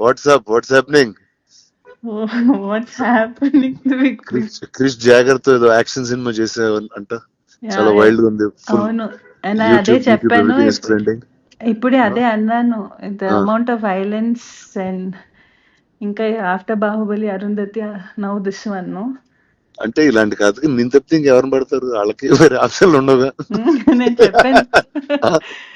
WhatsApp what's happening what's happening Krish Krish జాగర్తో ఏదో action cinema చేసే అంట. చాలా వైల్డ్గా ఉంది. అవును. అదే చెప్పాను ఇప్పుడే అదే అన్నాను. The Ah. Amount of violence and ఇంకా after Baahubali Arundhati now this one అంటే ఇలాంటి కాదు. నేను తప్పితే ఇంకెవరిని పడతారు? వాళ్ళకి వేరే ఆప్షన్లు ఉండవుగా. నేను చెప్పాను.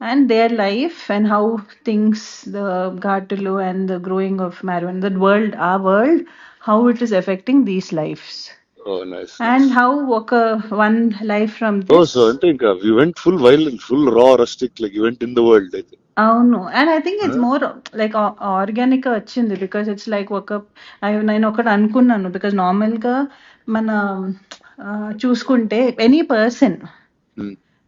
And their life and how things the Ghatalu and the growing of marijuana, the world, our world, how it is affecting these lives. Oh, nice. And nice. how oka one life from Oh, this. so I think uh, we went full violent, full raw, rustic, like you went in the world. I think. అవును and I think it's more like organic వచ్చింది because it's like ఒక I- నేను ఒకటి అనుకున్నాను because నార్మల్గా మన ఆ, చూసుకుంటే any person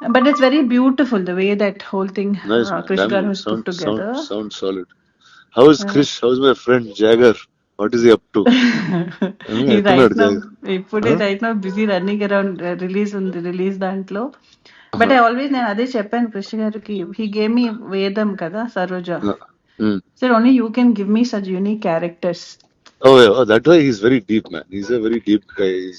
but it's very beautiful the way that whole thing nice, uh, man. Krish Damn, Garu has put sound, together sound, sound solid. How is Chris? How's my friend Jagger? What is he up to? Hmm, ఈ ఎక్కడున్నాడు right now Jagger? ఇప్పుడే right now busy running around release ఉంది release దాంట్లో but I always నేను అదే చెప్పాను కృష్ణ గారికి he gave మీ వేదం కదా Saroja Uh, hmm. Sir only you can give me such unique characters Oh, yeah. Oh, that way he's very deep, man. He's a very deep guy. He's,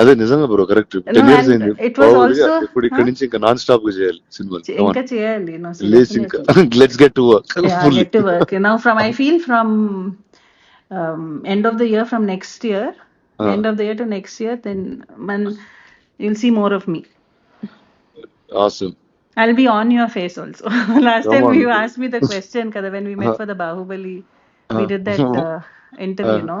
అదే నిజంగా bro correct No, ten years and అయింది it was Probably also- ఇప్పుడు ఇక్కడ నుంచి ఇంకా non stop గా చేయాలి సినిమాలు చే- ఇంకా చేయాలి no, so లేచి ఇంకా definitely. Let's get to work yeah get to work now from i feel from um, end of the year from next year Ah. end of the year to next year then man you'll see more of me awesome i'll be on your face also last Come time on. you asked me the question kada when we met Ah. for the bahubali we Ah. did that uh, interview Ah. no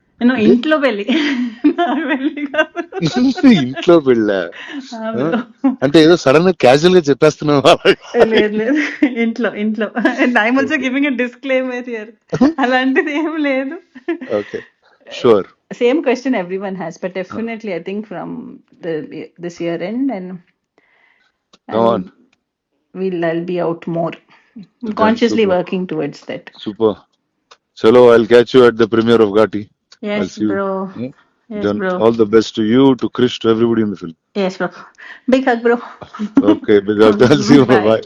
నేను ఇంట్లో పెళ్ళి. ఇంట్లో పెళ్ళ. అంటే ఏదో sudden క్యాజువల్గా చెప్పేస్తున్నావు లేదు లేదు. ఇంట్లో ఇంట్లో I'm also giving a disclaimer here అలాంటిది ఏం లేదు. Okay sure same question every one has but definitely I think from this year end and I'll be out more. Consciously super. working towards that. Super చలో I catch you at the premiere of Ghaati Yes, you. bro. Hmm? Yes, bro. all the best to you, to Chris, to everybody in the film. Yes, bro. Big hug, bro. Okay, big up. I'll see you. Bye. Bye.